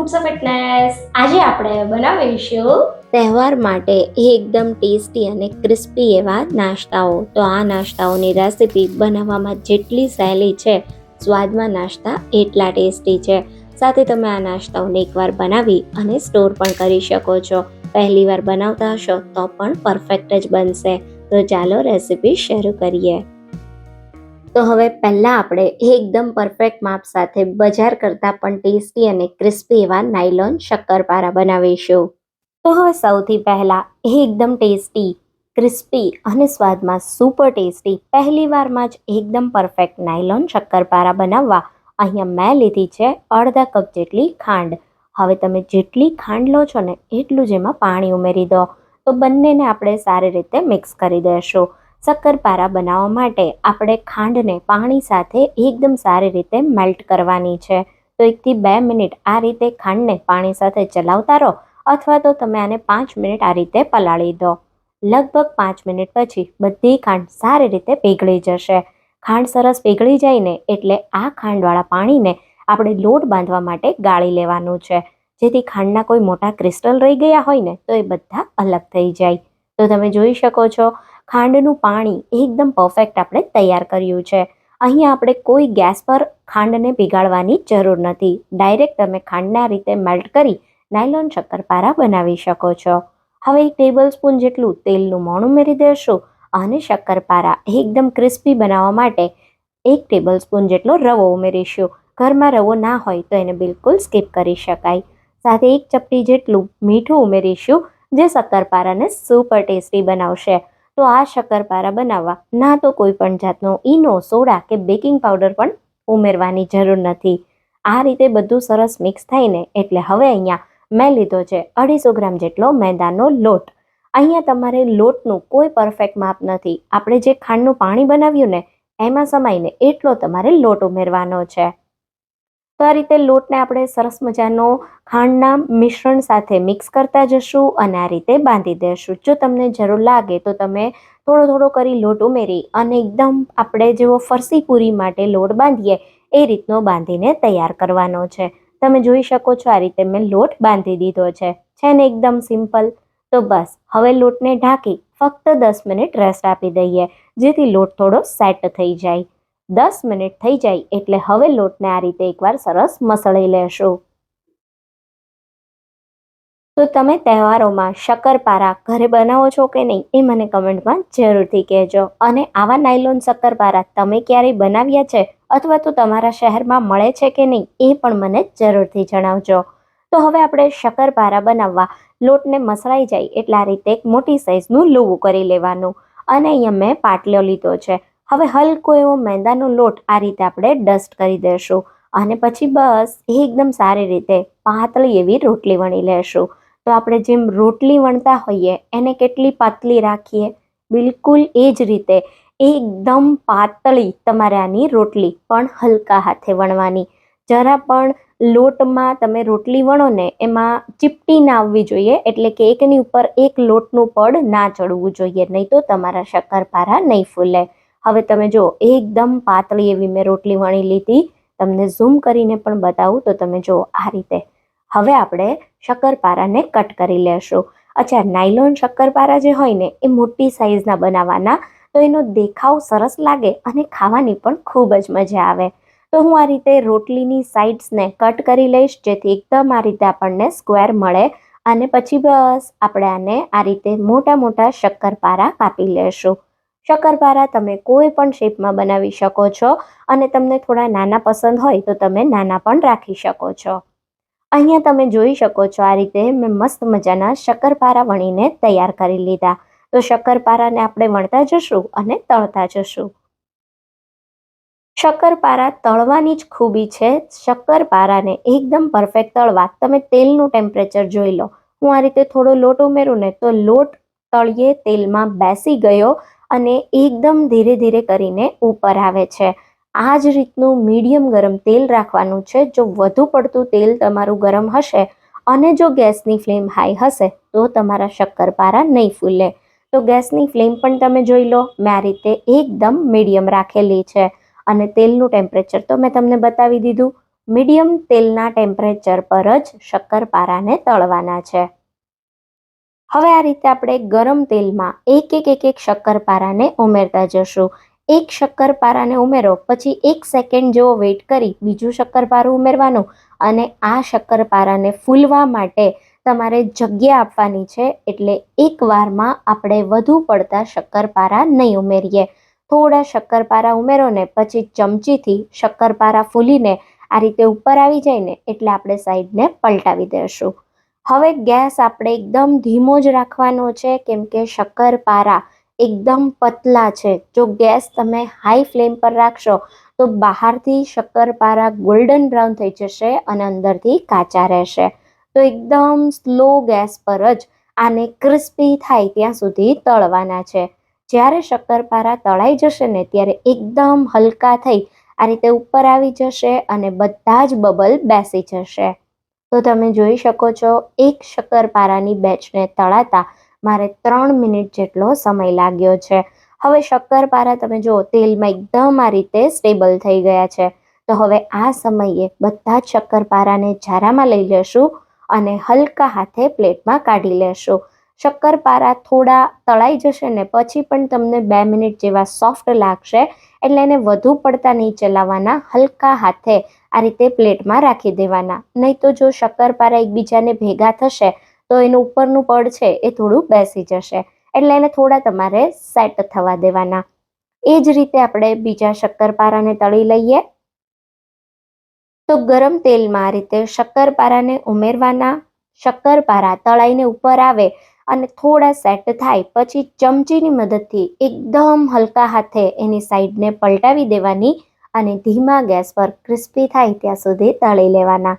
Foods of fitness આજે આપણે બનાવીશું તહેવાર માટે એકદમ ટેસ્ટી અને ક્રિસ્પી એવા નાસ્તાઓ. તો આ નાસ્તાઓની રેસિપી બનાવવામાં જેટલી સહેલી છે, સ્વાદમાં નાસ્તા એટલા ટેસ્ટી છે. સાથે તમે આ નાસ્તાઓને એકવાર બનાવી અને સ્ટોર પણ કરી શકો છો. પહેલી વાર બનાવતા હશો તો પણ પરફેક્ટ જ બનશે. તો ચાલો રેસીપી શરૂ કરીએ. તો હવે પહેલાં આપણે એકદમ પરફેક્ટ માપ સાથે બજાર કરતાં પણ ટેસ્ટી અને ક્રિસ્પી એવા નાયલોન શક્કરપારા બનાવીશું. તો હવે સૌથી પહેલાં એકદમ ટેસ્ટી ક્રિસ્પી અને સ્વાદમાં સુપર ટેસ્ટી પહેલી વારમાં જ એકદમ પરફેક્ટ નાયલોન શક્કરપારા બનાવવા. અહીંયા મેં લીધી છે અડધા કપ જેટલી ખાંડ. હવે તમે જેટલી ખાંડ લો છો ને એટલું જ એમાં પાણી ઉમેરી દો. તો બંનેને આપણે સારી રીતે મિક્સ કરી દઈશું શક્કરપારા બનાવવા માટે આપણે ખાંડને પાણી સાથે એકદમ સારી રીતે મેલ્ટ કરવાની છે. તો એકથી બે મિનિટ આ રીતે ખાંડને પાણી સાથે ચલાવતા રહો અથવા તો તમે આને પાંચ મિનિટ આ રીતે પલાળી દો. લગભગ પાંચ મિનિટ પછી બધી ખાંડ સારી રીતે પીગળી જશે. ખાંડ સરસ પીગળી જાય ને એટલે આ ખાંડવાળા પાણીને આપણે લોટ બાંધવા માટે ગાળી લેવાનું છે. જેથી ખાંડના કોઈ મોટા ક્રિસ્ટલ રહી ગયા હોય ને તો એ બધા અલગ થઈ જાય. તો તમે જોઈ શકો છો ખાંડનું પાણી એકદમ પરફેક્ટ આપણે તૈયાર કર્યું છે. અહીંયા આપણે કોઈ ગેસ પર ખાંડને પીગાળવાની જરૂર નથી. ડાયરેક્ટ તમે ખાંડના રીતે મેલ્ટ કરી નાયલોન શક્કરપારા બનાવી શકો છો. હવે એક ટેબલ સ્પૂન જેટલું તેલનું મોણ ઉમેરી દેશું અને શક્કરપારા એકદમ ક્રિસ્પી બનાવવા માટે એક ટેબલ સ્પૂન જેટલો રવો ઉમેરીશું. ઘરમાં રવો ના હોય તો એને બિલકુલ સ્કીપ કરી શકાય. સાથે એક ચપટી જેટલું મીઠું ઉમેરીશું જે શક્કરપારાને સુપર ટેસ્ટી બનાવશે. તો આ શક્કરપારા બનાવવા. ના તો કોઈ પણ જાતનો ઈનો, સોડા કે બેકિંગ પાવડર પણ ઉમેરવાની જરૂર નથી. આ રીતે બધું સરસ મિક્સ થઈને, એટલે હવે અહીંયા મેં લીધો છે અઢીસો ગ્રામ જેટલો મેદાનો લોટ. અહીંયા તમારે લોટનું કોઈ પરફેક્ટ માપ નથી. આપણે જે ખાંડનું પાણી બનાવ્યું ને, એમાં સમાઈને એટલો તમારે લોટ ઉમેરવાનો છે. તો આ રીતે લોટને આપણે સરસ મજાનો ખાંડના મિશ્રણ સાથે મિક્સ કરતા જશું અને આ રીતે બાંધી દેશું. જો તમને જરૂર લાગે તો તમે થોડો થોડો કરી લોટ ઉમેરી અને એકદમ આપણે જેવો ફરસી પૂરી માટે લોટ બાંધીએ, એ રીતનો બાંધીને તૈયાર કરવાનો છે. તમે જોઈ શકો છો આ રીતે મેં લોટ બાંધી દીધો છે. છે ને એકદમ સિમ્પલ. તો બસ, હવે લોટને ઢાંકી ફક્ત દસ મિનિટ રેસ્ટ આપી દઈએ, જેથી લોટ થોડો સેટ થઈ જાય. દસ મિનિટ થઈ જાય એટલે હવે લોટને આ રીતે એકવાર સરસ મસળી લેશું. તો તમે તહેવારોમાં શક્કરપારા ઘરે બનાવો છો કે નહીં એ મને કમેન્ટમાં જરૂરથી કહેજો. અને આવા નાયલોન શક્કરપારા તમે ક્યારેય બનાવ્યા છે અથવા તો તમારા શહેરમાં મળે છે કે નહીં એ પણ મને જરૂરથી જણાવજો. તો હવે આપણે શક્કરપારા બનાવવા લોટને મસળાઈ જાય એટલે આ રીતે એક મોટી સાઇઝનું લુવું કરી લેવાનું. અને અહીંયા મેં પાટલો લીધો છે. હવે હલકો એવો મેંદાનો લોટ આ રીતે આપણે ડસ્ટ કરી દઈશું અને પછી બસ એકદમ સારી રીતે પાતળી એવી રોટલી વણી લેશું. તો આપણે જેમ રોટલી વણતા હોઈએ, એને કેટલી પાતળી રાખીએ? બિલકુલ એ જ રીતે એકદમ પાતળી તમારે આની રોટલી પણ હલકા હાથે વણવાની. જરા પણ લોટમાં તમે રોટલી વણો ને, એમાં ચીપટી ના આવવી જોઈએ, એટલે કે એકની ઉપર એક લોટનું પડ ના ચડવું જોઈએ, નહીં તો તમારા શક્કરપારા નહીં ફૂલે. હવે તમે જો એકદમ પાતળી એવી મેં રોટલી વણી લીધી, તમને ઝૂમ કરીને પણ બતાવું તો તમે જો આ રીતે. હવે આપણે શક્કરપારાને કટ કરી લેશું. અચ્છા, નાયલોન શક્કરપારા જે હોય ને, એ મોટી સાઇઝના બનાવવાના, તો એનો દેખાવ સરસ લાગે અને ખાવાની પણ ખૂબ જ મજા આવે. તો હું આ રીતે રોટલીની સાઇડ્સને કટ કરી લઈશ, જેથી એકદમ આ રીતે આપણને સ્ક્વેર મળે અને પછી બસ આપણે આને આ રીતે મોટા મોટા શક્કરપારા કાપી લેશું. શક્કરપારા તમે કોઈ પણ શેપમાં બનાવી શકો છો અને તમને થોડા નાના પસંદ હોય તો તમે નાના પણ રાખી શકો છો. અહીંયા તમે જોઈ શકો છો આ રીતે મેં મસ્ત મજાના શક્કરપારા વણીને તૈયાર કરી લીધા. તો શક્કરપારાને આપણે વણતા જશું અને તળતા જશું. શક્કરપારા તળવાની જ ખૂબી છે. શક્કરપારાને એકદમ પરફેક્ટ તળવા તમે તેલનું ટેમ્પરેચર જોઈ લો. હું આ રીતે થોડો લોટ ઉમેરું ને તો લોટ તળિયે તેલમાં બેસી ગયો અને એકદમ ધીરે ધીરે કરીને ઉપર આવે છે. આ જ રીતનું મીડિયમ ગરમ તેલ રાખવાનું છે. જો વધુ પડતું તેલ તમારું ગરમ હશે અને જો ગેસની ફ્લેમ હાઈ હશે, તો તમારા શક્કરપારા નહીં ફૂલે. તો ગેસની ફ્લેમ પણ તમે જોઈ લો, મેં આ રીતે એકદમ મીડિયમ રાખેલી છે. અને તેલનું ટેમ્પરેચર તો મેં તમને બતાવી દીધું. મીડિયમ તેલના ટેમ્પરેચર પર જ શક્કરપારાને તળવાના છે. હવે આ રીતે આપણે ગરમ તેલમાં એક એક એક એક શક્કરપારાને ઉમેરતા જશું. એક શક્કરપારાને ઉમેરો, પછી એક સેકન્ડ જેવો વેઇટ કરી બીજું શક્કરપારું ઉમેરવાનું અને આ શક્કરપારાને ફૂલવા માટે તમારે જગ્યા આપવાની છે એટલે એક વારમાં આપણે વધુ પડતા શક્કરપારા નહીં ઉમેરીએ. થોડા શક્કરપારા ઉમેરો ને પછી ચમચીથી શક્કરપારા ફૂલીને આ રીતે ઉપર આવી જાય ને એટલે આપણે સાઈડને પલટાવી દઈશું હવે ગેસ આપણે એકદમ ધીમો જ રાખવાનો છે, કેમ કે શક્કરપારા એકદમ પતલા છે. જો ગેસ તમે હાઈ ફ્લેમ પર રાખશો, તો બહારથી શક્કરપારા ગોલ્ડન બ્રાઉન થઈ જશે અને અંદરથી કાચા રહેશે. તો એકદમ સ્લો ગેસ પર જ આને ક્રિસ્પી થાય ત્યાં સુધી તળવાના છે. જ્યારે શક્કરપારા તળાઈ જશે ને ત્યારે એકદમ હલકા થઈ આ રીતે ઉપર આવી જશે અને બધા જ બબલ બેસી જશે. તો તમે જોઈ શકો છો, એક શક્કરપારાની બેચને તળાતા મારે ત્રણ મિનિટ જેટલો સમય લાગ્યો છે. હવે શક્કરપારા તમે જુઓ, તેલમાં એકદમ આ રીતે સ્ટેબલ થઈ ગયા છે. તો હવે આ સમયે બધા જ શક્કરપારાને જારામાં લઈ લેશું અને હલકા હાથે પ્લેટમાં કાઢી લેશું. શક્કરપારા થોડા તળાઈ જશે ને પછી પણ તમને બે મિનિટ જેવા સોફ્ટ લાગશે, એટલે એને વધુ પડતા નહીં ચલાવવાના, હલકા હાથે આ રીતે પ્લેટમાં રાખી દેવાના. નહીં તો જો શક્કરપારા એકબીજાને ભેગા થશે, તો એનું ઉપરનું પડ છે એ થોડું બેસી જશે. એટલે એને થોડા તમારે સેટ થવા દેવાના. એ જ રીતે આપણે બીજા શક્કરપારાને તળી લઈએ. તો ગરમ તેલમાં આ રીતે શક્કરપારાને ઉમેરવાના. શક્કરપારા તળાઈને ઉપર આવે અને થોડા સેટ થાય, પછી ચમચીની મદદથી એકદમ હલકા હાથે એની સાઈડને પલટાવી દેવાની અને ધીમા ગેસ પર ક્રિસ્પી થાય ત્યાં સુધી તળી લેવાના.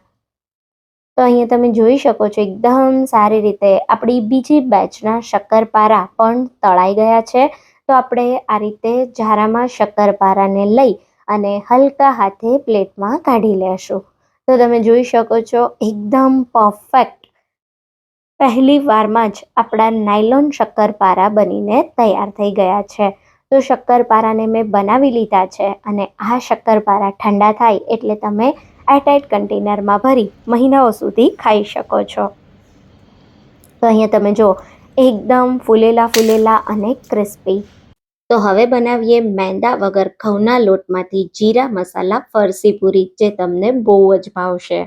તો અહીંયા તમે જોઈ શકો છો એકદમ સારી રીતે આપણી બીજી બેચના શક્કરપારા પણ તળાઈ ગયા છે. તો આપણે આ રીતે જારામાં શક્કરપારાને લઈ અને હલકા હાથે પ્લેટમાં કાઢી લેશું. તો તમે જોઈ શકો છો એકદમ પરફેક્ટ પહેલી વારમાં જ આપણા નાયલોન શક્કરપારા બનીને તૈયાર થઈ ગયા છે. તો શક્કરપારાને મેં બનાવી લીધા છે અને આ શક્કરપારા ઠંડા થાય એટલે તમે એરટાઇટ કન્ટેનરમાં ભરી મહિનાઓ સુધી ખાઈ શકો છો. તો અહીંયા તમે જો એકદમ ફૂલેલા ફૂલેલા અને ક્રિસ્પી. તો હવે બનાવીએ મેંદા વગર ઘઉંના લોટમાંથી જીરા મસાલા ફરસી પૂરી જે તમને બહુ જ ભાવશે.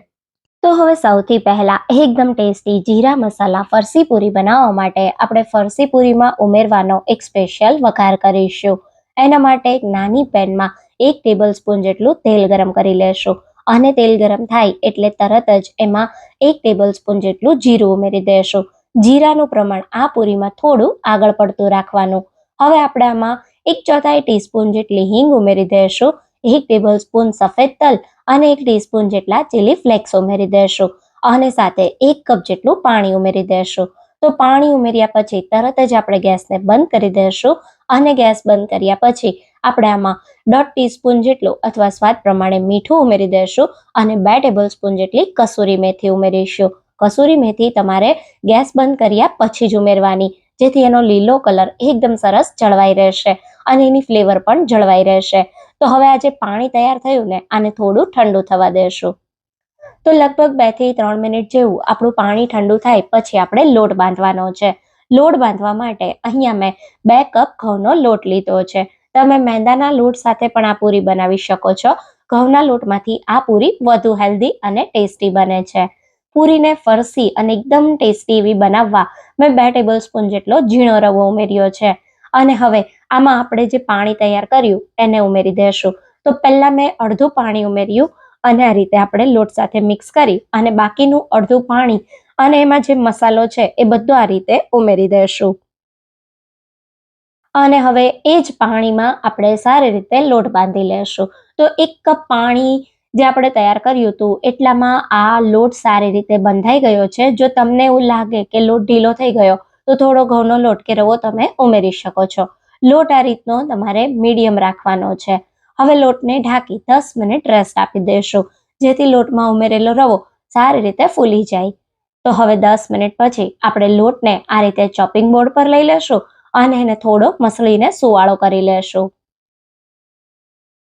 તો હવે સૌથી પહેલા એકદમ ટેસ્ટી જીરા મસાલા ફરસી પૂરી બનાવવા માટે આપણે ફરસી પૂરીમાં ઉમેરવાનો એક સ્પેશિયલ વઘાર કરીશું. એના માટે એક નાની પેનમાં એક ટેબલ સ્પૂન જેટલું તેલ ગરમ કરી લેશું. અને તેલ ગરમ થાય એટલે તરત જ એમાં એક ટેબલ સ્પૂન જેટલું જીરું ઉમેરી દેશું. જીરાનું પ્રમાણ આ પૂરીમાં થોડું આગળ પડતું રાખવાનું. હવે આપણે આમાં એક ચોથાઈ ટીસ્પૂન જેટલી હિંગ ઉમેરી દઈશું એક ટેબલ સ્પૂન સફેદ તલ અને એક ટીસ્પૂન જેટલા ચીલી ફ્લેક્સ ઉમેરી દેશો. અને સાથે એક કપ જેટલું પાણી ઉમેરી દેશો. તો પાણી ઉમેર્યા પછી તરત જ આપણે ગેસને બંધ કરી દઈશું અને ગેસ બંધ કર્યા પછી આપણે આમાં દોઢ ટીસ્પૂન જેટલું અથવા સ્વાદ પ્રમાણે મીઠું ઉમેરી દઈશું અને બે ટેબલ સ્પૂન જેટલી કસૂરી મેથી ઉમેરીશું. કસૂરી મેથી તમારે ગેસ બંધ કર્યા પછી જ ઉમેરવાની. જેથી એનો લીલો કલર એકદમ સરસ જળવાઈ રહેશે અને એની ફ્લેવર પણ જળવાઈ રહેશે. તો હવે આ જે પાણી તૈયાર થયું ને, આને થોડું ઠંડુ થવા દેશું. તો લગભગ બેથી ત્રણ મિનિટ જેવું આપણું પાણી ઠંડુ થાય, પછી આપણે લોટ બાંધવાનો છે. લોટ બાંધવા માટે અહીંયા મેં બે કપ ઘઉંનો લોટ લીધો છે. તમે મેંદાના લોટ સાથે પણ આ પૂરી બનાવી શકો છો. ઘઉંના લોટમાંથી આ પૂરી વધુ હેલ્ધી અને ટેસ્ટી બને છે. પૂરીને ફરસી અને એકદમ ટેસ્ટી એવી બનાવવા મેં બે ટેબલ સ્પૂન જેટલો ઝીણો રવો ઉમેર્યો છે. અને હવે આમાં આપણે જે પાણી તૈયાર કર્યું એને ઉમેરી દઈશું તો પહેલાં મેં અડધું પાણી ઉમેર્યું અને આ રીતે આપણે લોટ સાથે મિક્સ કરી અને બાકીનું અડધું પાણી અને એમાં જે મસાલો છે એ બધો આ રીતે ઉમેરી દઈશું અને હવે એ જ પાણીમાં આપણે સારી રીતે લોટ બાંધી લેશું. તો એક કપ પાણી જે આપણે તૈયાર કર્યું હતું, એટલામાં આ લોટ સારી રીતે બંધાઈ ગયો છે. જો તમને એવું લાગે કે લોટ ઢીલો થઈ ગયો, તો થોડો ઘઉંનો લોટ કે રવો તમે ઉમેરી શકો છો. લોટ આ રીતનો તમારે મીડિયમ રાખવાનો છે. હવે લોટને ઢાંકી દસ મિનિટ રેસ્ટ આપી દેશું જેથી લોટમાં ઉમેરેલો રવો સારી રીતે ફૂલી જાય. તો હવે દસ મિનિટ પછી આપણે લોટને આ રીતે ચોપિંગ બોર્ડ પર લઈ લેશું અને એને થોડો મસળીને સુવાળો કરી લેશું.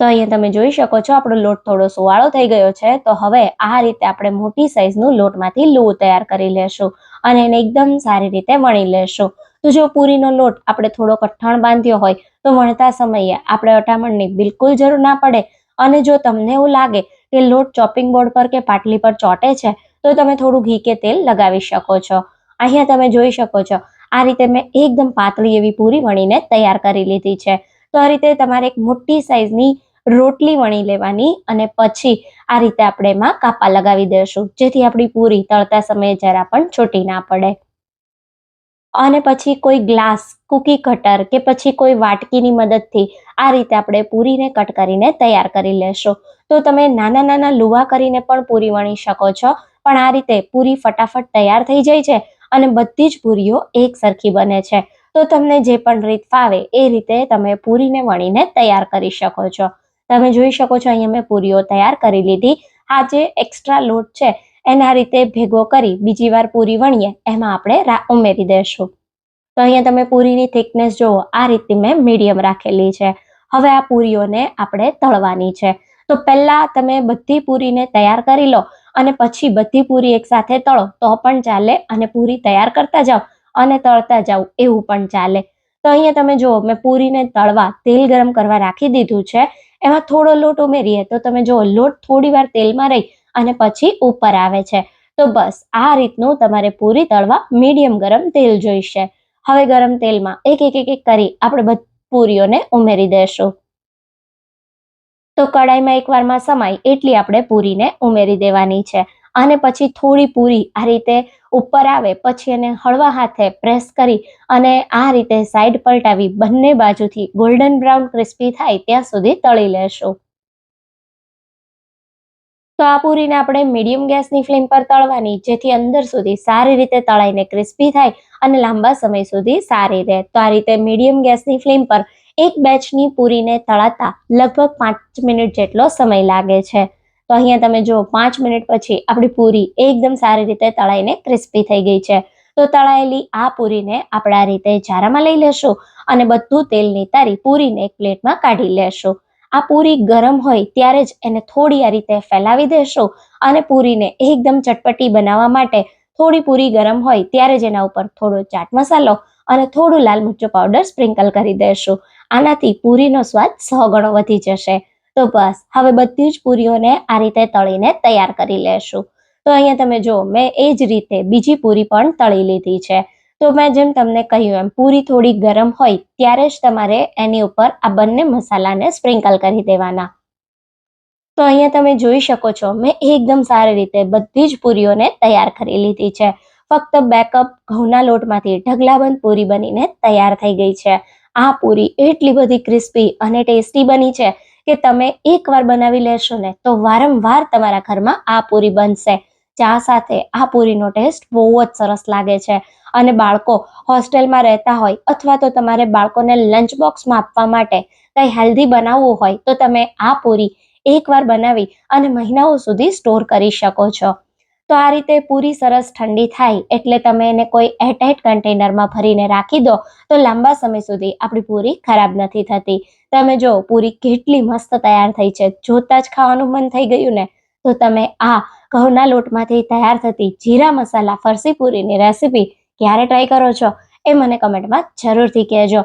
તો અહીંયા તમે જોઈ શકો છો, આપણો લોટ થોડો સુવાળો થઈ ગયો છે. તો હવે આ રીતે આપણે મોટી સાઈઝનું લોટમાંથી લૂ તૈયાર કરી લેશું અને એને એકદમ સારી રીતે વણી લેશું. તો જો પૂરીનો લોટ આપણે થોડો કઠણ બાંધ્યો હોય, તો વણતા સમયે આપણે અટામણની બિલકુલ જરૂર ના પડે. અને જો તમને એવું લાગે કે લોટ ચોપિંગ બોર્ડ પર કે પાટલી પર ચોટે છે, તો તમે થોડું ઘી કે તેલ લગાવી શકો છો. અહીંયા તમે જોઈ શકો છો, આ રીતે મેં એકદમ પાતળી એવી પૂરી વણીને તૈયાર કરી લીધી છે. તો આ રીતે તમારે એક મોટી સાઈઝની રોટલી વણી લેવાની અને પછી આ રીતે આપણે એમાં કાપા લગાવી દેશું, જેથી આપણી પૂરી તળતા સમયે જરા પણ છૂટી ના પડે. અને પછી કોઈ ગ્લાસ, કુકી કટર કે પછી કોઈ વાટકીની મદદથી આ રીતે આપણે પૂરીને કટ કરીને તૈયાર કરી લેશું. તો તમે નાના નાના લુવા કરીને પણ પૂરી વણી શકો છો, પણ આ રીતે પૂરી ફટાફટ તૈયાર થઈ જાય છે અને બધી જ પૂરીઓ એક સરખી બને છે. તો તમને જે પણ રીત ફાવે એ રીતે તમે પૂરીને વણીને તૈયાર કરી શકો છો. તમે જોઈ શકો છો અહીંયા મેં પૂરીઓ તૈયાર કરી લીધી. આ જે એક્સ્ટ્રા લોટ છે, એના રીતે ભેગો કરી બીજી વાર પૂરી વણીએ, એમાં આપણે ઉમેરી દઈશું તો અહીંયા તમે પૂરીની થિકનેસ જુઓ આ રીતે મેં મીડિયમ રાખેલી છે. હવે આ પૂરીઓને આપણે તળવાની છે. તો પહેલાં તમે બધી પૂરીને તૈયાર કરી લો અને પછી બધી પૂરી એકસાથે તળો, તો પણ ચાલે અને પૂરી તૈયાર કરતા જાઓ. અને તળતા જાઓ, એવું પણ ચાલે. તો અહીંયા તમે જુઓ, મેં પૂરીને તળવા તેલ ગરમ કરવા રાખી દીધું છે. એમાં થોડો લોટ ઉમેરીએ તો તમે જુઓ, લોટ થોડી વાર તેલમાં રહી અને પછી ઉપર આવે છે. તો બસ, આ રીતનું તમારે પૂરી તળવા મીડિયમ ગરમ તેલ જોઈશે. હવે ગરમ તેલમાં એક એક એક એક કરી આપણે બધી, પૂરીઓને ઉમેરી દેશું. તો કડાઈમાં એકવારમાં સમાય એટલી આપણે પૂરીને ઉમેરી દેવાની છે. અને પછી થોડી પૂરી આ રીતે ઉપર આવે, પછી એને હળવા હાથે પ્રેસ કરી અને આ રીતે સાઈડ પલટાવી, બંને બાજુથી ગોલ્ડન બ્રાઉન ક્રિસ્પી થાય ત્યાં સુધી તળી લેશું. તો આ પૂરીને આપણે મીડિયમ ગેસની ફ્લેમ પર તળવાની, જેથી અંદર સુધી સારી રીતે તળાઈને ક્રિસ્પી થાય અને લાંબા સમય સુધી સારી રહે. તો આ રીતે મીડિયમ ગેસની ફ્લેમ પર એક બેચની પૂરીને તળાતા લગભગ પાંચ મિનિટ જેટલો સમય લાગે છે. તો અહીંયા તમે જો પાંચ મિનિટ પછી આપણી પૂરી એકદમ સારી રીતે તળાઈને ક્રિસ્પી થઈ ગઈ છે. તો તળાયેલી આ પૂરીને આપણે રીતે જારામાં લઈ લેશું અને બધું તેલ નિતારી પૂરીને એક પ્લેટમાં કાઢી લેશું. આ પૂરી ગરમ હોય ત્યારે જ એને થોડી આ રીતે ફેલાવી દેશો અને પૂરીને એકદમ ચટપટી બનાવવા માટે થોડી પૂરી ગરમ હોય ત્યારે જ એના ઉપર થોડો ચાટ મસાલો અને થોડું લાલ મરચું પાવડર સ્પ્રિંકલ કરી દેશું. આનાથી પૂરીનો સ્વાદ સો ગણો વધી જશે. તો બસ, હવે બધી જ પૂરીઓને આ રીતે તળીને તૈયાર કરી લેશું. તો અહીંયા તમે જો મેં એ જ રીતે બીજી પૂરી પણ તળી લીધી છે. તો મેં જેમ તમને કહ્યું એમ, પૂરી થોડી ગરમ હોય ત્યારે જ તમારે એની ઉપર આ બંને મસાલાને સ્પ્રિંકલ કરી દેવાના. તો અહીંયા તમે જોઈ શકો છો, મેં એકદમ સારી રીતે બધી જ પૂરીઓને તૈયાર કરી લીધી છે. ફક્ત બે કપ ઘઉંના લોટમાંથી ઢગલાબંધ પૂરી બનીને તૈયાર થઈ ગઈ છે. આ પૂરી એટલી બધી ક્રિસ્પી અને ટેસ્ટી બની છે કે તમે એકવાર બનાવી લેશો ને તો વારંવાર તમારા ઘરમાં આ પૂરી બનશે. ચા સાથે આ પૂરીનો ટેસ્ટ બહુ જ સરસ લાગે છે. અને બાળકો હોસ્ટેલમાં રહેતા હોય અથવા તો તમારે બાળકોને લંચ બોક્સમાં આપવા માટે કંઈ હેલ્ધી બનાવવું હોય તો તમે આ પૂરી એકવાર બનાવી અને મહિનાઓ સુધી સ્ટોર કરી શકો છો. તો આ રીતે પૂરી સરસ ઠંડી થાય એટલે તમે એને કોઈ એરટાઇટ કન્ટેનરમાં ભરીને રાખી દો, તો લાંબા સમય સુધી આપણી પૂરી ખરાબ નથી થતી. તમે જો પૂરી કેટલી મસ્ત તૈયાર થઈ છે, જોતા જ ખાવાનું મન થઈ ગયું ને, તો તમે આ ઘઉંના લોટમાંથી તૈયાર થતી જીરા મસાલા, ફરસી પૂરીની રેસીપી ક્યારે ટ્રાય કરો છો એ મને કમેન્ટમાં જરૂરથી કહેજો.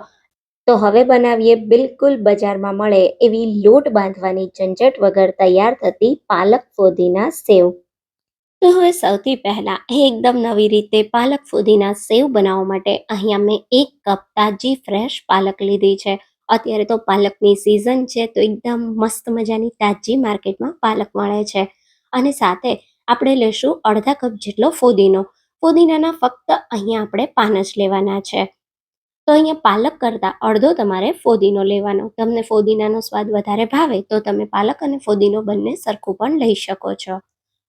તો હવે બનાવીએ બિલકુલ બજારમાં મળે એવી લોટ બાંધવાની ઝંઝટ વગર તૈયાર થતી પાલક ફોદીના સેવ. તો હવે સૌથી પહેલા એકદમ નવી રીતે પાલક ફુદીના સેવ બનાવવા માટે અહીંયા મેં એક કપ તાજી ફ્રેશ પાલક લીધી છે. અત્યારે તો પાલકની સિઝન છે તો એકદમ મસ્ત મજાની તાજી માર્કેટમાં પાલક મળે છે. અને સાથે આપણે લેશું અડધા કપ જેટલો ફુદીનો. ફુદીનાના ફક્ત અહીંયા આપણે પાન જ લેવાના છે. તો અહીંયા પાલક કરતાં અડધો તમારે ફોદીનો લેવાનો. તમને ફોદીનાનો સ્વાદ વધારે ભાવે તો તમે પાલક અને ફોદીનો બંને સરખું પણ લઈ શકો છો.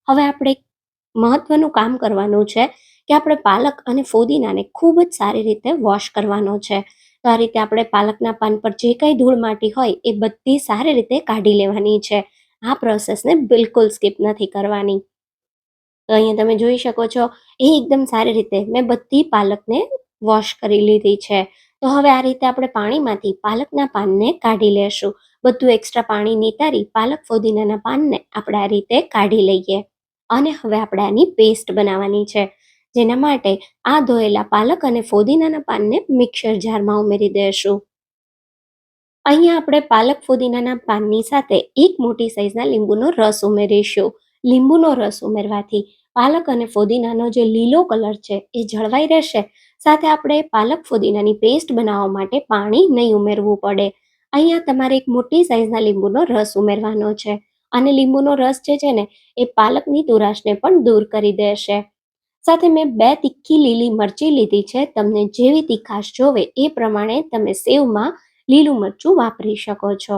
હવે આપણે મહત્વનું કામ કરવાનું છે કે આપણે પાલક અને ફોદીનાને ખૂબ જ સારી રીતે વોશ કરવાનો છે. તો આ રીતે આપણે પાલકના પાન પર જે કંઈ ધૂળ માટી હોય એ બધી સારી રીતે કાઢી લેવાની છે. આ પ્રોસેસને બિલકુલ સ્કીપ નથી કરવાની. તો અહીંયા તમે જોઈ શકો છો, એ એકદમ સારી રીતે મેં બધી પાલકને વોશ કરી લીધી છે. તો હવે આ રીતે આપણે પાણીમાંથી પાલકના પાનને કાઢી લેશું. બધું એક્સ્ટ્રા પાણી નિતારી પાલક ફોદીનાના પાનને આપણે આ રીતે કાઢી લઈએ. અને હવે આપણે આની પેસ્ટ બનાવવાની છે. જેના માટે આ ધોયેલા પાલક અને ફોદીનાના પાનને મિક્સર જારમાં ઉમેરી દઈશું અહીંયા આપણે પાલક ફુદીનાના પાનની સાથે એક મોટી સાઈઝના લીંબુનો રસ ઉમેરીશું. લીંબુનો રસ ઉમેરવાથી પાલક અને ફોદીનાનો જે લીલો કલર છે એ જળવાઈ રહેશે. સાથે આપણે પાલક ફોદીનાની પેસ્ટ બનાવવા માટે પાણી નહીં ઉમેરવું પડે. અહીંયા તમારે એક મોટી સાઈઝના લીંબુનો રસ ઉમેરવાનો છે. અને લીંબુનો રસ જે છે ને, એ પાલકની તુરાશને પણ દૂર કરી દેશે. સાથે મેં બે તીખી લીલી મરચી લીધી છે, તમને જેવી તીખાશ જોવે એ પ્રમાણે તમે સેવમાં લીલું મરચું વાપરી શકો છો.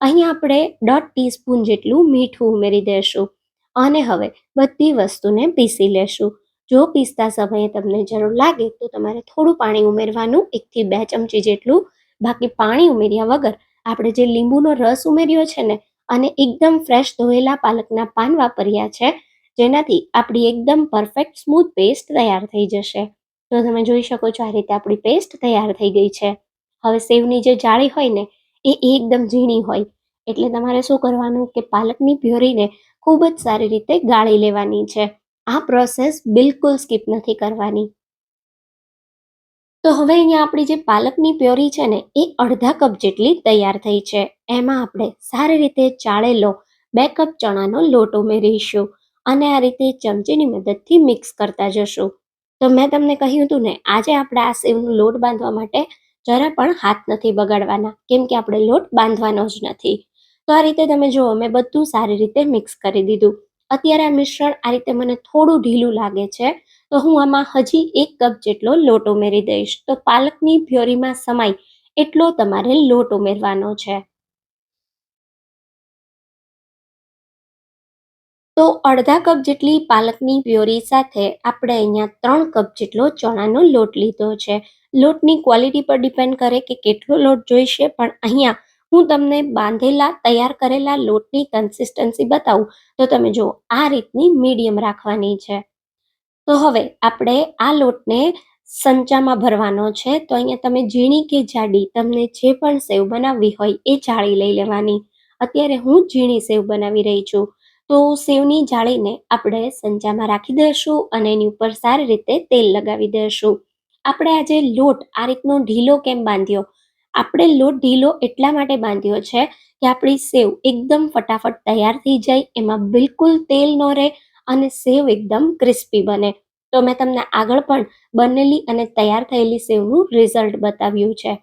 અહીંયા આપણે દોઢ ટીસ્પૂન જેટલું મીઠું ઉમેરી દેશું. અને હવે બધી વસ્તુને પીસી લેશું. જો પીસતા સમયે તમને જરૂર લાગે તો તમારે થોડું પાણી ઉમેરવાનું, એકથી બે ચમચી જેટલું બાકી પાણી ઉમેર્યા વગર આપણે જે લીંબુનો રસ ઉમેર્યો છે ને અને એકદમ ફ્રેશ ધોયેલા પાલકના પાન વાપર્યા છે, જેનાથી આપણી એકદમ પરફેક્ટ સ્મૂથ પેસ્ટ તૈયાર થઈ જશે. તો તમે જોઈ શકો છો આ રીતે આપણી પેસ્ટ તૈયાર થઈ ગઈ છે. હવે સેવની જે જાળી હોય ને, એ એકદમ ઝીણી હોય. એટલે તમારે શું કરવાનું કે પાલકની પ્યોરીને ખૂબ જ સારી રીતે ગાળી લેવાની છે. આ પ્રોસેસ બિલકુલ સ્કીપ નથી કરવાની. તો હવે અહીંયા આપણી જે પાલકની પ્યોરી છે ને, એ અડધા કપ જેટલી તૈયાર થઈ છે. એમાં આપણે સારી રીતે ચાળેલો બે કપ ચણાનો લોટ ઉમેરીશું અને આ રીતે ચમચીની મદદથી મિક્સ કરતા જશું. તો મેં તમને કહ્યું હતું ને, આજે આપણે આ સેવનો લોટ બાંધવા માટે જરા પણ હાથ નથી બગાડવાના, કેમ કે આપણે લોટ બાંધવાનો જ નથી. તો આ રીતે તમે જુઓ, મેં બધું સારી રીતે મિક્સ કરી દીધું. અત્યારે આ મિશ્રણ આ રીતે મને થોડું ઢીલું લાગે છે તો હું આમાં હજી એક કપ જેટલો લોટ ઉમેરી દઈશ. તો પાલકની પ્યોરીમાં સમાય એટલો તમારે લોટ ઉમેરવાનો છે. તો અડધા કપ જેટલી પાલકની પ્યોરી સાથે આપણે અહીંયા ત્રણ કપ જેટલો ચણાનો લોટ લીધો છે. લોટની ક્વોલિટી પર ડિપેન્ડ કરે કે કેટલો લોટ જોઈશે, પણ અહીંયા હું તમને બાંધેલા, તૈયાર કરેલા લોટની કન્સિસ્ટન્સી બતાવું. તો તમે જુઓ, આ રીતની મીડિયમ રાખવાની છે. તો હવે આપણે આ લોટને સંચામાં ભરવાનો છે. તો અહીંયા તમે ઝીણી કે જાડી તમને જે પણ સેવ બનાવવી હોય એ જાળી લઈ લેવાની. અત્યારે હું ઝીણી સેવ બનાવી રહી છું. તો સેવની જાળીને આપણે સંચામાં રાખી દઈશું અને એની ઉપર સારી રીતે તેલ લગાવી દઈશું. આપણે આજે લોટ આ રીતનો ઢીલો કેમ બાંધ્યો? આપણે લોટ ઢીલો એટલા માટે બાંધ્યો છે કે આપણી સેવ એકદમ ફટાફટ તૈયાર થઈ જાય, એમાં બિલકુલ તેલ ન રહે અને સેવ એકદમ ક્રિસ્પી બને. તો મેં તમને આગળ પણ બનેલી અને તૈયાર થયેલી સેવનું રિઝલ્ટ બતાવ્યું છે.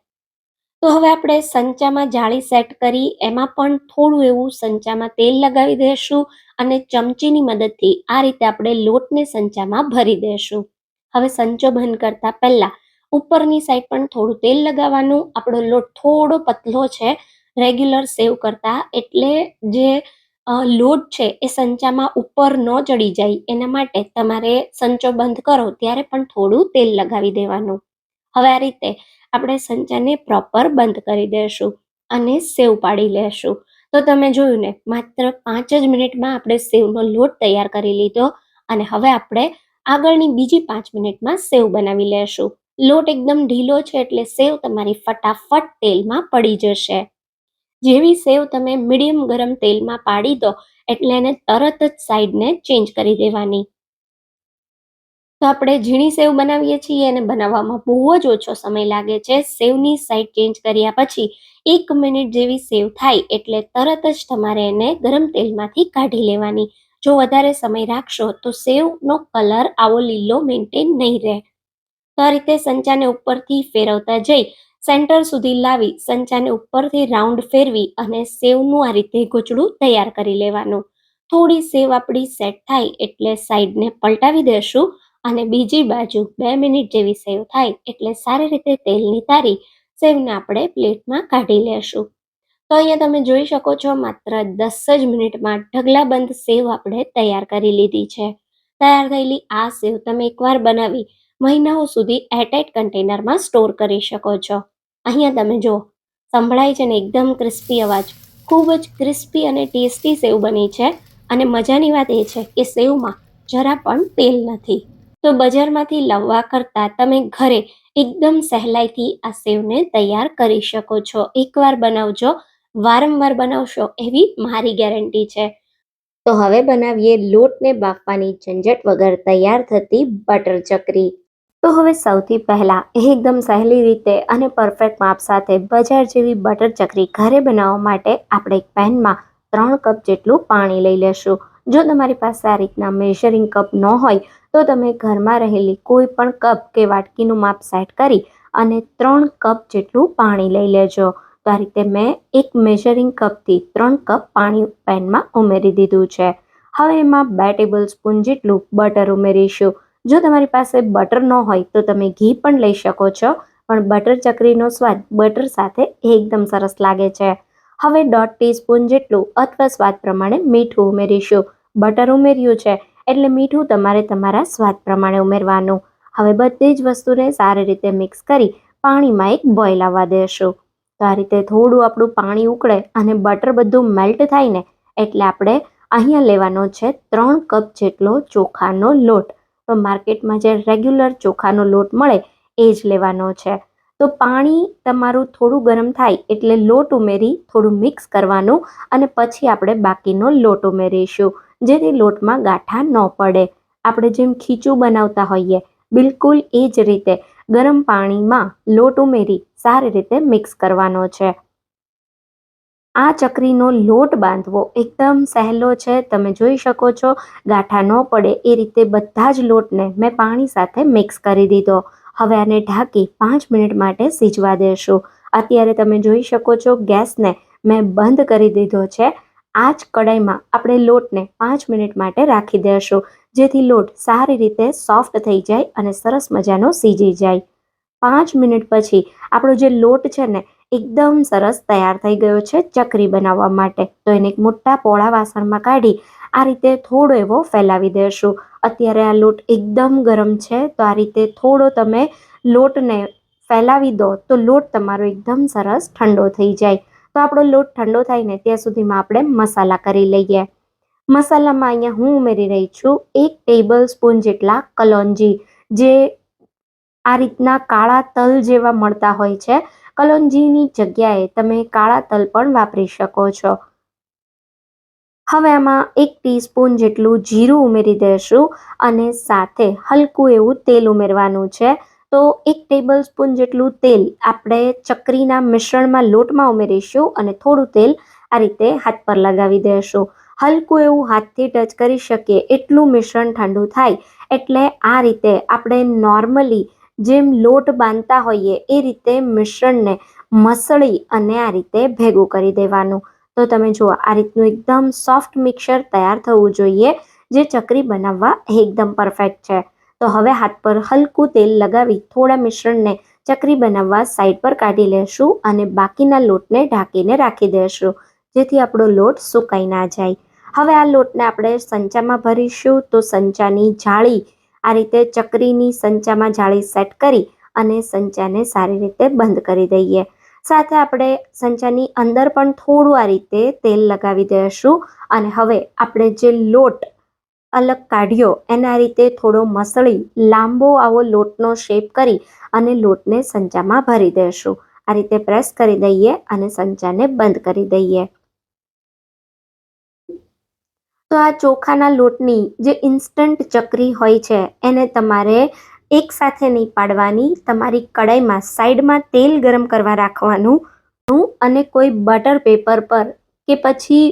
તો હવે આપણે સંચામાં જાળી સેટ કરી, એમાં પણ થોડું એવું સંચામાં તેલ લગાવી દઈશું અને ચમચીની મદદથી આ રીતે આપણે લોટને સંચામાં ભરી દઈશું હવે સંચો બંધ કરતા પહેલા ઉપરની સાઈડ પણ થોડું તેલ લગાવવાનું. આપણો લોટ થોડો પતલો છે રેગ્યુલર સેવ કરતા. એટલે જે લોટ છે એ સંચામાં ઉપર ન ચડી જાય. એના માટે તમારે સંચો બંધ કરો, ત્યારે પણ થોડું તેલ લગાવી દેવાનું. હવે આ રીતે આપણે સંચાને પ્રોપર બંધ કરી દઈશું અને સેવ પાડી લેશું. તો તમે જોયું ને, માત્ર પાંચ જ મિનિટમાં આપણે સેવનો લોટ તૈયાર કરી લીધો અને હવે આપણે આગળની બીજી પાંચ મિનિટમાં સેવ બનાવી લેશું. લોટ એકદમ ઢીલો છે એટલે સેવ તમારી ફટાફટ તેલમાં પડી જશે. જેવી સેવ તમે મીડિયમ ગરમ તેલમાં પાડી દો એટલે એને તરત જ સાઈડને ચેન્જ કરી દેવાની. તો આપણે ઝીણી સેવ બનાવીએ છીએ અને બનાવવામાં બહુ જ ઓછો સમય લાગે છે. સેવની સાઈડ ચેન્જ કર્યા પછી એક મિનિટ જેવી સેવ થાય એટલે તરત જ તમારે એને ગરમ તેલમાંથી કાઢી લેવાની. જો વધારે સમય રાખશો તો સેવનો કલર આવો લીલો મેન્ટેન નહીં રહે. તો આ રીતે સંચાને ઉપરથી ફેરવતા જઈ સેન્ટર સુધી લાવી સંચાને ઉપરથી રાઉન્ડ ફેરવી અને સેવનું આ રીતે ગોચડું તૈયાર કરી લેવાનું. થોડી સેવ આપણી સેટ થાય એટલે સાઈડને પલટાવી દેશું અને બીજી બાજુ બે મિનિટ જેવી સેવ થાય એટલે સારી રીતે તેલની તારી સેવને આપણે પ્લેટમાં કાઢી લેશું. તો અહીંયા તમે જોઈ શકો છો માત્ર દસ જ મિનિટમાં ઢગલાબંધ સેવ આપણે તૈયાર કરી લીધી છે. તૈયાર થયેલી આ સેવ તમે એકવાર બનાવી મહિનાઓ સુધી એરટાઇટ કન્ટેનરમાં સ્ટોર કરી શકો છો. અહીંયા તમે જુઓ, સંભળાય છે ને એકદમ ક્રિસ્પી અવાજ. ખૂબ જ ક્રિસ્પી અને ટેસ્ટી સેવ બની છે અને મજાની વાત એ છે કે સેવમાં જરા પણ તેલ નથી. તો બજારમાંથી લાવવા કરતાં તમે ઘરે એકદમ સહેલાઈથી આ સેવને તૈયાર કરી શકો છો. એકવાર બનાવજો, વારંવાર બનાવશો એવી મારી ગેરંટી છે. તો હવે બનાવીએ લોટને બાફવાની ઝંઝટ વગર તૈયાર થતી બટર ચકરી. તો હવે સૌથી પહેલા એકદમ સહેલી રીતે અને પરફેક્ટ માપ સાથે બજાર જેવી બટર ચકરી ઘરે બનાવવા માટે આપણે એક પેનમાં ત્રણ કપ જેટલું પાણી લઈ લેશું. જો તમારી પાસે આ રીતના મેઝરિંગ કપ ન હોય, તો તમે ઘરમાં રહેલી કોઈ પણ કપ કે વાટકીનું માપ સેટ કરી અને ત્રણ કપ જેટલું પાણી લઈ લેજો. તો આ રીતે મેં એક મેઝરિંગ કપથી ત્રણ કપ પાણી પેનમાં ઉમેરી દીધું છે. હવે એમાં બે ટેબલ સ્પૂન જેટલું બટર ઉમેરીશું. જો તમારી પાસે બટર ન હોય તો તમે ઘી પણ લઈ શકો છો, પણ બટર ચકરીનો સ્વાદ બટર સાથે એકદમ સરસ લાગે છે. હવે દોઢ ટીસ્પૂન જેટલું અથવા સ્વાદ પ્રમાણે મીઠું ઉમેરીશું. બટર ઉમેર્યું છે, એટલે મીઠું તમારે તમારા સ્વાદ પ્રમાણે ઉમેરવાનું. હવે બધી જ વસ્તુને સારી રીતે મિક્સ કરી પાણીમાં એક બોઇલ આવવા દેશું. તો આ રીતે થોડું આપણું પાણી ઉકળે અને બટર બધું મેલ્ટ થાય ને, એટલે આપણે અહીંયા લેવાનો છે ત્રણ કપ જેટલો ચોખાનો લોટ. તો માર્કેટમાં જે રેગ્યુલર ચોખાનો લોટ મળે, એ જ લેવાનો છે. તો પાણી તમારું થોડું ગરમ થાય એટલે લોટ ઉમેરી થોડું મિક્સ કરવાનું અને પછી આપણે બાકીનો લોટ ઉમેરીશું, જેથી લોટમાં ગાંઠા ન પડે. આપણે જેમ ખીચું બનાવતા હોઈએ, બિલકુલ એ જ રીતે ગરમ પાણીમાં લોટ ઉમેરી સારી રીતે મિક્સ કરવાનો છે. આ ચકરીનો લોટ બાંધવો એકદમ સહેલો છે. તમે જોઈ શકો છો, ગાંઠા ન પડે એ રીતે બધા જ લોટને મેં પાણી સાથે મિક્સ કરી દીધો. હવે આને ઢાંકી પાંચ મિનિટ માટે સીજવા દેશું. અત્યારે તમે જોઈ શકો છો, ગેસને મેં બંધ કરી દીધો છે. આ જ કડાઈમાં આપણે લોટને પાંચ મિનિટ માટે રાખી દેશું, જેથી લોટ સારી રીતે સોફ્ટ થઈ જાય અને સરસ મજાનો સીજી જાય. પાંચ મિનિટ પછી આપણો જે લોટ છે ને એકદમ સરસ તૈયાર થઈ ગયો છે ચકરી બનાવવા માટે. તો એને એક મોટા પોળા વાસણમાં કાઢી આ રીતે થોડો એવો ફેલાવી દેશું. અત્યારે આ લોટ એકદમ ગરમ છે, તો આ રીતે થોડો તમે લોટને ફેલાવી દો, તો લોટ તમારો એકદમ સરસ ઠંડો થઈ જાય. તો આપણો લોટ ઠંડો થાય ને ત્યાં સુધીમાં આપણે મસાલા કરી લઈએ. મસાલામાં અહીંયા હું ઉમેરી રહી છું એક ટેબલ સ્પૂન જેટલા કલોંજી, જે આ રીતના કાળા તલ જેવા મળતા હોય છે. કલોંજીની જગ્યાએ તમે કાળા તલ પણ વાપરી શકો છો. હવે આમાં એક ટીસ્પૂન જેટલું જીરું ઉમેરી દઈશું અને સાથે હલકું એવું તેલ ઉમેરવાનું છે. તો એક ટેબલ સ્પૂન જેટલું તેલ આપણે ચકરીના મિશ્રણમાં લોટમાં ઉમેરીશું અને થોડું તેલ આ રીતે હાથ પર લગાવી દઈશું. હલકું એવું હાથથી ટચ કરી શકીએ, એટલું મિશ્રણ ઠંડુ થાય, એટલે આ રીતે આપણે નોર્મલી જેમ લોટ બાંધતા હોઈએ એ રીતે મિશ્રણને મસળી અને આ રીતે ભેગું કરી દેવાનું. તો તમે જુઓ, આ રીતનું એકદમ સોફ્ટ મિક્સર તૈયાર થવું જોઈએ, જે ચકરી બનાવવા એકદમ પરફેક્ટ છે. તો હવે હાથ પર હલકું તેલ લગાવી થોડા મિશ્રણને ચકરી બનાવવા સાઈડ પર કાઢી લેશું અને બાકીના લોટને ઢાંકીને રાખી દેશું, જેથી આપણો લોટ સુકાઈ ના જાય. હવે આ લોટને આપણે સંચામાં ભરીશું, તો સંચાની જાળી આ રીતે ચકરીની સંચામાં જાળી સેટ કરી અને સંચાને સારી રીતે બંધ કરી દઈએ. સાથે આપણે સંચાની અંદર પણ થોડું આ રીતે તેલ લગાવી દઈશું અને હવે આપણે જે લોટ અલગ કાઢ્યો એના રીતે થોડો મસળી, લાંબો આવો લોટનો શેપ કરી અને લોટને સંચામાં ભરી દઈશું. આ રીતે પ્રેસ કરી દઈએ અને સંચાને બંધ કરી દઈએ. તો આ ચોખાના લોટની જે ઇન્સ્ટન્ટ ચકરી હોય છે, એને તમારે એક સાથે નહીં પાડવાની. તમારી કડાઈમાં સાઈડમાં તેલ ગરમ કરવા રાખવાનું. અને કોઈ બટર પેપર પર કે પછી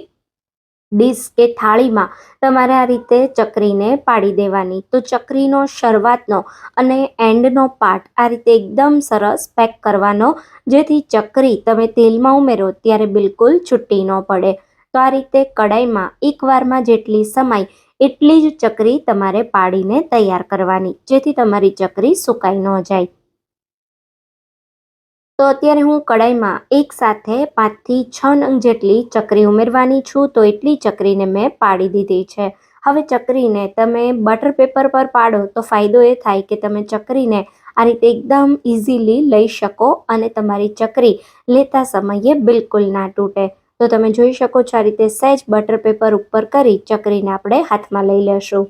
ડીશ કે થાળીમાં તમારે આ રીતે ચકરીને પાડી દેવાની. તો ચકરીનો શરૂઆતનો અને એન્ડનો પાર્ટ આ રીતે એકદમ સરસ પેક કરવાનો. જેથી ચકરી તમે તેલમાં ઉમેરો ત્યારે બિલકુલ છૂટી ન પડે. તો આ રીતે કડાઈમાં એકવારમાં જેટલી સમાય એટલી જ ચકરી તમારે પાડીને તૈયાર કરવાની, જેથી તમારી ચકરી સુકાઈ ન જાય. તો અત્યારે હું કડાઈમાં એક સાથે પાંચથી છ નંગ જેટલી ચકરી ઉમેરવાની છું, તો એટલી ચકરીને મેં પાડી દીધી છે. હવે ચકરીને તમે બટર પેપર પર પાડો તો ફાયદો એ થાય કે તમે ચકરીને આ રીતે એકદમ ઇઝીલી લઈ શકો અને તમારી ચકરી લેતા સમયે બિલકુલ ના તૂટે. તો તમે જોઈ શકો છો આ રીતે સહેજ બટર પેપર ઉપર કરી ચકરીને આપણે હાથમાં લઈ લેશું.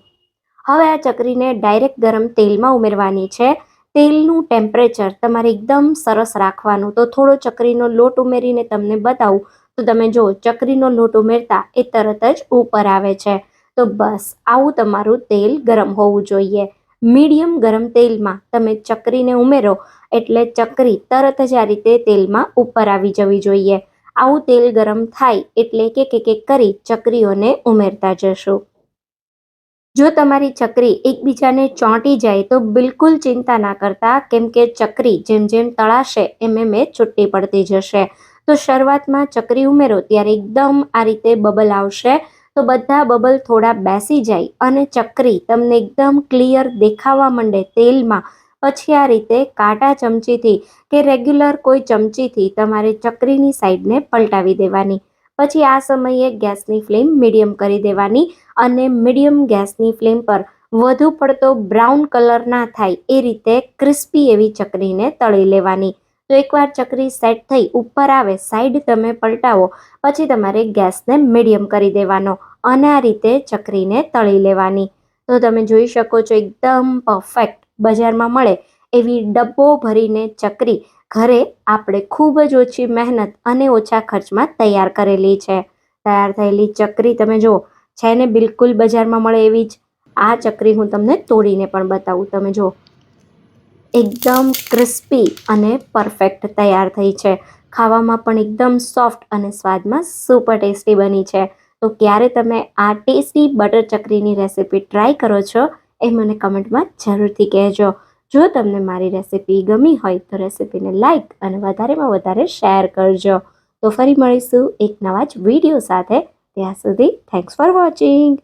હવે આ ચકરીને ડાયરેક્ટ ગરમ તેલમાં ઉમેરવાની છે. તેલનું ટેમ્પરેચર તમારે એકદમ સરસ રાખવાનું. તો થોડો ચકરીનો લોટ ઉમેરીને તમને બતાવું. તો તમે જો ચકરીનો લોટ ઉમેરતા એ તરત જ ઉપર આવે છે. તો બસ આવું તમારું તેલ ગરમ હોવું જોઈએ. મીડિયમ ગરમ તેલમાં તમે ચકરીને ઉમેરો એટલે ચકરી તરત જ આ રીતે તેલમાં ઉપર આવી જવી જોઈએ. આવું તેલ ગરમ થાય એટલે કે એક એક કરી ચકરીઓને ઉમેરતા જશો. જો તમારી ચકરી એકબીજાને ચોંટી જાય તો બિલકુલ ચિંતા ના કરતા કેમ કે ચકરી જેમ જેમ તળાશે એમ એમ એ છૂટી પડતી જશે. તો શરૂઆતમાં ચકરી ઉમેરો ત્યારે એકદમ આ રીતે બબલ આવશે તો બધા બબલ થોડા બેસી જાય અને ચકરી તમને એકદમ ક્લિયર દેખાવા માંડે તેલમાં પછી આ રીતે કાંટા ચમચીથી કે રેગ્યુલર કોઈ ચમચીથી તમારે ચકરીની સાઈડને પલટાવી દેવાની. પછી આ સમયે ગેસની ફ્લેમ મીડિયમ કરી દેવાની અને મીડિયમ ગેસની ફ્લેમ પર વધુ પડતો બ્રાઉન કલર ના થાય એ રીતે ક્રિસ્પી એવી ચકરીને તળી લેવાની. તો એકવાર ચકરી સેટ થઈ ઉપર આવે સાઈડ તમે પલટાવો, પછી તમારે ગેસને મીડિયમ કરી દેવાનો અને આ રીતે ચકરીને તળી લેવાની. તો તમે જોઈ શકો છો એકદમ પરફેક્ટ બજારમાં મળે એવી ડબ્બો ભરીને ચકરી ઘરે આપણે ખૂબ જ ઓછી મહેનત અને ઓછા ખર્ચમાં તૈયાર કરેલી છે. તૈયાર થયેલી ચકરી તમે જુઓ, છે ને બિલકુલ બજારમાં મળે એવી જ. આ ચકરી હું તમને તોડીને પણ બતાવું. તમે જુઓ, એકદમ ક્રિસ્પી અને પરફેક્ટ તૈયાર થઈ છે. ખાવામાં પણ એકદમ સોફ્ટ અને સ્વાદમાં સુપર ટેસ્ટી બની છે. તો ક્યારે તમે આ ટેસ્ટી બટર ચકરીની રેસિપી ટ્રાય કરો છો એ મને કમેન્ટમાં જરૂરથી કહેજો. જો તમને મારી રેસિપી ગમી હોય તો રેસિપીને લાઇક અને વધારેમાં વધારે શેર કરજો. તો ફરી મળીશું એક નવા જ વીડિયો સાથે. ત્યાં સુધી થેન્ક્સ ફોર વોચિંગ